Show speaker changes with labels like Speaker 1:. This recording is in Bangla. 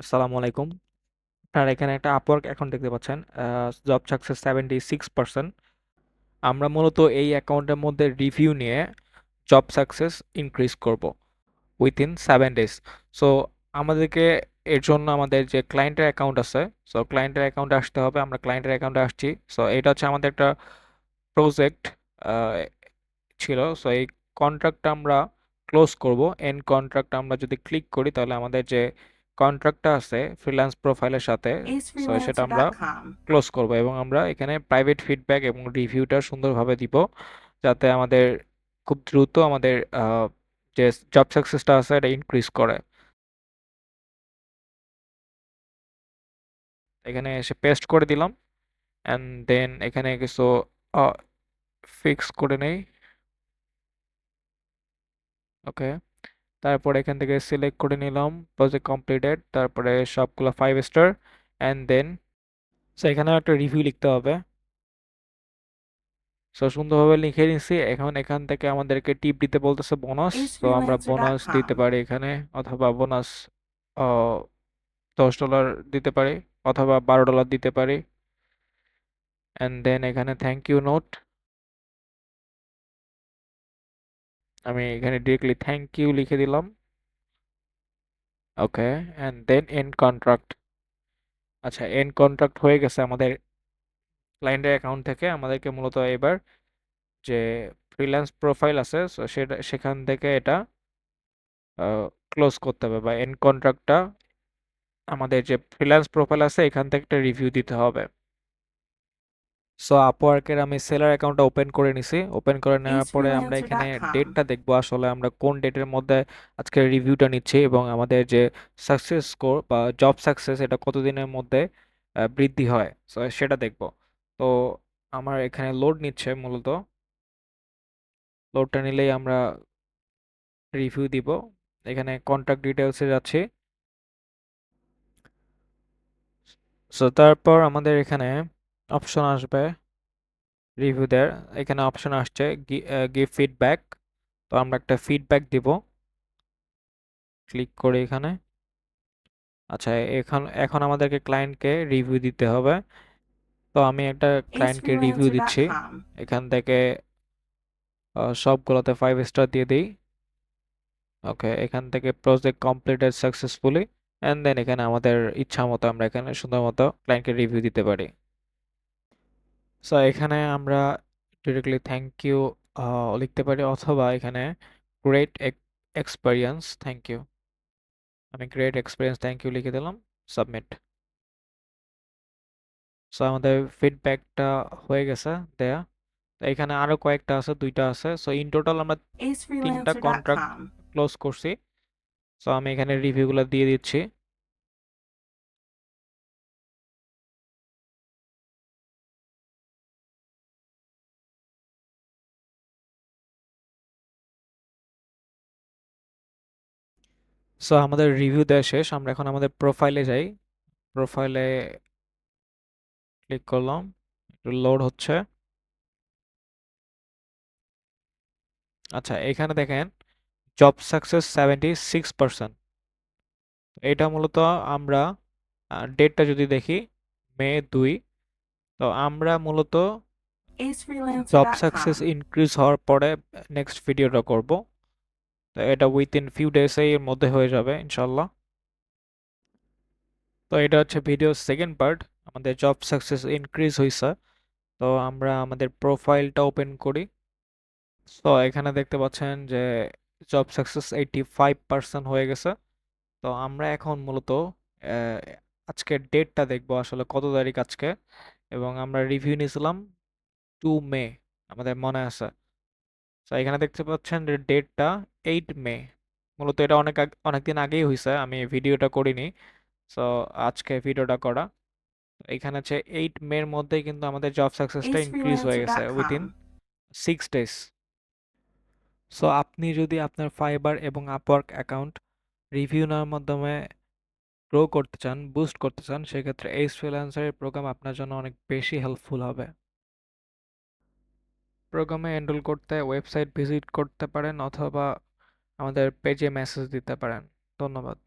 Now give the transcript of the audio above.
Speaker 1: আসসালামু আলাইকুম। আপনারা এখানে একটা আপওয়ার্ক অ্যাকাউন্ট দেখতে পাচ্ছেন job success seventy six percent আমরা মূলত এই অ্যাকাউন্টের মধ্যে রিভিউ নিয়ে জব সাকসেস ইনক্রিজ করব উইথিন সেভেন ডেজ সো আমাদেরকে এর জন্য আমাদের যে ক্লায়েন্টের অ্যাকাউন্ট আছে সো ক্লায়েন্টের অ্যাকাউন্টে আসতে হবে, আমরা ক্লায়েন্টের অ্যাকাউন্টে আসছি। সো এটা হচ্ছে আমাদের একটা প্রজেক্ট ছিল। সো এই কন্ট্রাক্টটা আমরা ক্লোজ করব। এন্ড কন্ট্রাক্ট আমরা যদি ক্লিক করি, তাহলে আমাদের যে কন্ট্রাক্টটা আছে ফ্রিল্যান্স প্রোফাইলের সাথে সো সেটা আমরা ক্লোজ করব এবং আমরা এখানে প্রাইভেট ফিডব্যাক এবং রিভিউটা সুন্দরভাবে দিব যাতে আমাদের খুব দ্রুত আমাদের যে জব সাকসেসটা আছে এটা ইনক্রিজ করে। এখানে এসে পেস্ট করে দিলাম অ্যান্ড দেন এখানে কিছু ফিক্স করে নেই। ওকে তারপর এখান থেকে সিলেক্ট করে নিলাম প্রজেক্ট কমপ্লিটেড তারপরে সবগুলো five star and then so এখানে একটা রিভিউ লিখতে হবে। সো সুন্দরভাবে লিখে নিছি এখন এখান থেকে আমাদেরকে টিপ দিতে বলতেছে বোনাস তো আমরা বোনাস দিতে পারি এখানে অথবা বোনাস দশ ডলার দিতে পারি অথবা বারো ডলার দিতে পারি। অ্যান্ড দেন এখানে থ্যাংক ইউ নোট আমি এখানে ডিরেক্টলি থ্যাংক ইউ লিখে দিলাম। Okay and then end contract আচ্ছা এন্ড কন্ট্রাক্ট হয়ে গেছে আমাদের ক্লায়েন্টের অ্যাকাউন্ট থেকে। আমাদেরকে মূলত এবার যে ফ্রিল্যান্স প্রোফাইল আছে সো সেটা, সেখান থেকে এটা ক্লোজ করতে হবে বা এন্ড কন্ট্রাক্টটা আমাদের যে ফ্রিল্যান্স প্রোফাইল আছে, এখান থেকে একটা রিভিউ দিতে হবে। সো আপওয়ার্কের আমি সেলার অ্যাকাউন্টটা ওপেন করে নিছি। ওপেন করে নেওয়ার পরে আমরা এখানে. ডেটটা দেখব আসলে আমরা কোন ডেটের মধ্যে আজকে রিভিউটা নিচ্ছি এবং আমাদের যে সাকসেস স্কোর বা জব সাকসেস এটা কতদিনের মধ্যে আহ, বৃদ্ধি হয়। সো সেটা দেখব। তো আমার এখানে লোড নিচ্ছে মূলত। লোডটা নিলেই আমরা রিভিউ দিব। এখানে কন্ট্যাক্ট ডিটেলসে যাচ্ছি। সো তারপর আমাদের এখানে অপশন আসবে রিভিউ দেয়ার এখানে অপশন আসছে গিভ ফিডব্যাক তো আমরা একটা ফিডব্যাক দিব ক্লিক করে এখানে আচ্ছা এখন এখন আমাদেরকে ক্লায়েন্টকে রিভিউ দিতে হবে তো আমি একটা ক্লায়েন্টকে রিভিউ দিচ্ছি এখান থেকে সবগুলোতে ফাইভ স্টার দিয়ে দিই ওকে এখান থেকে project completed successfully and then এখানে আমাদের ইচ্ছা মতো আমরা এখানে সুন্দর মতো ক্লায়েন্টকে রিভিউ দিতে পারি। সো এখানে আমরা ডিরেক্টলি থ্যাংক ইউ লিখতে পারি অথবা এখানে গ্রেট এক্সপিরিয়েন্স থ্যাংক ইউ আমি গ্রেট এক্সপিরিয়েন্স থ্যাংক ইউ লিখে দিলাম সাবমিট সো আমাদের ফিডব্যাকটা হয়ে গেছে দেয়া তো এখানে আরও কয়েকটা আছে দুইটা আছে। সো ইন টোটাল আমরা তিনটা কন্ট্রাক্ট. ক্লোজ করছি। সো আমি এখানে রিভিউগুলো দিয়ে দিচ্ছি। সো আমাদের রিভিউ দেওয়া শেষ। আমরা এখন আমাদের প্রোফাইলে যাই। প্রোফাইলে ক্লিক করলাম। একটু লোড হচ্ছে। আচ্ছা এখানে দেখেন job success seventy six percent এটা মূলত আমরা ডেটটা যদি দেখি মে দুই তো আমরা মূলত জব সাকসেস ইনক্রিজ হওয়ার পরে নেক্সট ভিডিওটা করব। তো এটা উইথিন ফিউ ডেজেই এর মধ্যে হয়ে যাবে ইনশাল্লাহ তো এটা হচ্ছে ভিডিও সেকেন্ড পার্ট আমাদের জব সাকসেস ইনক্রিজ হয়েছে তো আমরা আমাদের প্রোফাইলটা ওপেন করি। তো এখানে দেখতে পাচ্ছেন যে job success eighty five percent হয়ে গেছে। তো আমরা এখন মূলত আজকের ডেটটা দেখব আসলে কত তারিখ আজকে। এবং আমরা রিভিউ নিয়েছিলাম টু মে আমাদের মনে আছে। তো এখানে দেখতে পাচ্ছেন ডেটটা এইট মে মূলত এটা অনেক আগ- অনেকদিন আগেই হয়েছে আমি ভিডিওটা করিনি। সো আজকে ভিডিওটা করা। এখানে হচ্ছে এইট মের মধ্যেই কিন্তু আমাদের জব সাকসেসটা ইনক্রিজ হয়ে গেছে উইদিন সিক্স ডেজ সো আপনি যদি আপনার ফাইবার এবং আপওয়ার্ক অ্যাকাউন্ট রিভিউ নেওয়ার মাধ্যমে গ্রো করতে চান বুস্ট করতে চান সেক্ষেত্রে এই ফ্রিল্যান্সারের প্রোগ্রাম আপনার জন্য অনেক বেশি হেল্পফুল হবে। প্রোগ্রামে এনরোল করতে ওয়েবসাইট ভিজিট করতে পারেন অথবা আমাদের পেজে মেসেজ দিতে পারেন। ধন্যবাদ।